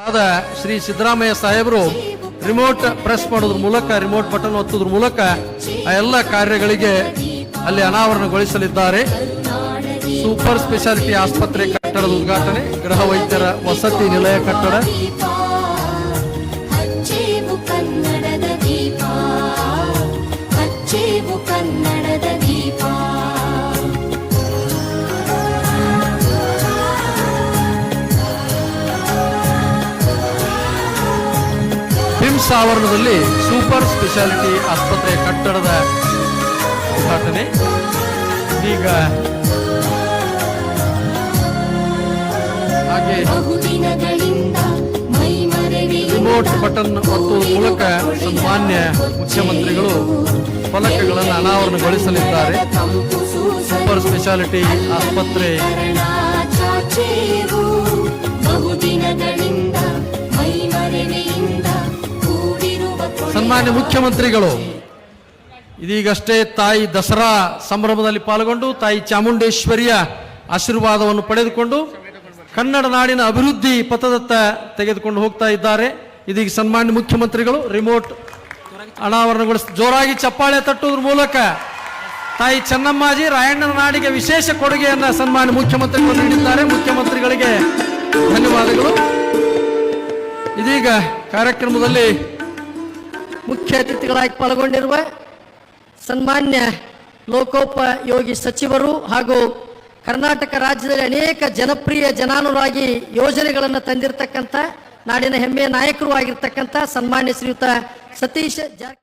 ಆದ ಶ್ರೀ ಸಿದ್ದರಾಮಯ್ಯ ಸಾಹೇಬರು remote press ಮಾಡೋದ್ರ ಮೂಲಕ ರಿಮೋಟ್ ಬಟನ್ ಒತ್ತೋದ್ರ ಮೂಲಕ ಆ ಎಲ್ಲ ಕಾರ್ಯಗಳಿಗೆ ಅಲ್ಲಿ ಅನಾವರಣಗೊಳಿಸಲಿದ್ದಾರೆ. ಸೂಪರ್ ಸ್ಪೆಷಾಲಿಟಿ ಆಸ್ಪತ್ರೆ ಕಟ್ಟಡದ ಉದ್ಘಾಟನೆ, ಗೃಹ ವೈದ್ಯರ ವಸತಿ ನಿಲಯ ಕಟ್ಟಡ. ಕನ್ನಡದ ದೀಪ ಹಚ್ಚೇವು ಬಿಮ್ಸ್ ಆವರಣದಲ್ಲಿ ಸೂಪರ್ ಸ್ಪೆಷಾಲಿಟಿ ಆಸ್ಪತ್ರೆ ಕಟ್ಟಡದ ಉದ್ಘಾಟನೆ. ಈಗ ಹಾಗೆ ರಿಮೋಟ್ ಬಟನ್ ಮತ್ತು ಮೂಲಕ ಸನ್ಮಾನ್ಯ ಮುಖ್ಯಮಂತ್ರಿಗಳು ಫಲಕಗಳನ್ನು ಅನಾವರಣಗೊಳಿಸಲಿದ್ದಾರೆ. ಸೂಪರ್ ಸ್ಪೆಷಾಲಿಟಿ ಆಸ್ಪತ್ರೆ. ಸನ್ಮಾನ್ಯ ಮುಖ್ಯಮಂತ್ರಿಗಳು, ಇದೀಗಷ್ಟೇ ತಾಯಿ ದಸರಾ ಸಂಭ್ರಮದಲ್ಲಿ ಪಾಲ್ಗೊಂಡು ತಾಯಿ ಚಾಮುಂಡೇಶ್ವರಿಯ ಆಶೀರ್ವಾದವನ್ನು ಪಡೆದುಕೊಂಡು ಕನ್ನಡ ನಾಡಿನ ಅಭಿವೃದ್ಧಿ ಪಥದತ್ತ ತೆಗೆದುಕೊಂಡು ಹೋಗ್ತಾ ಇದ್ದಾರೆ. ಇದೀಗ ಸನ್ಮಾನ್ಯ ಮುಖ್ಯಮಂತ್ರಿಗಳು, ರಿಮೋಟ್ ಅನಾವರಣಗೊಳಿಸ್ ಜೋರಾಗಿ ಚಪ್ಪಾಳೆ ತಟ್ಟುವುದ್ರ ಮೂಲಕ ತಾಯಿ ಚೆನ್ನಮ್ಮಾಜಿ ರಾಯಣ್ಣನ ನಾಡಿಗೆ ವಿಶೇಷ ಕೊಡುಗೆಯನ್ನ ಸನ್ಮಾನ್ಯ ಮುಖ್ಯಮಂತ್ರಿಗಳು ನೀಡಿದ್ದಾರೆ. ಮುಖ್ಯಮಂತ್ರಿಗಳಿಗೆ ಧನ್ಯವಾದಗಳು. ಇದೀಗ ಕಾರ್ಯಕ್ರಮದಲ್ಲಿ ಮುಖ್ಯ ಅತಿಥಿಗಳಾಗಿ ಪಾಲ್ಗೊಂಡಿರುವ ಸನ್ಮಾನ್ಯ ಲೋಕೋಪಯೋಗಿ ಸಚಿವರು ಹಾಗೂ ಕರ್ನಾಟಕ ರಾಜ್ಯದಲ್ಲಿ ಅನೇಕ ಜನಪ್ರಿಯ ಜನಾನುರಾಗಿ ಯೋಜನೆಗಳನ್ನು ತಂದಿರತಕ್ಕಂಥ ನಾಡಿನ ಹೆಮ್ಮೆಯ ನಾಯಕರು ಆಗಿರ್ತಕ್ಕಂಥ ಸನ್ಮಾನ್ಯ ಶ್ರೀಯುತ ಸತೀಶ್ ಜಾರಕಿಹೊಳಿ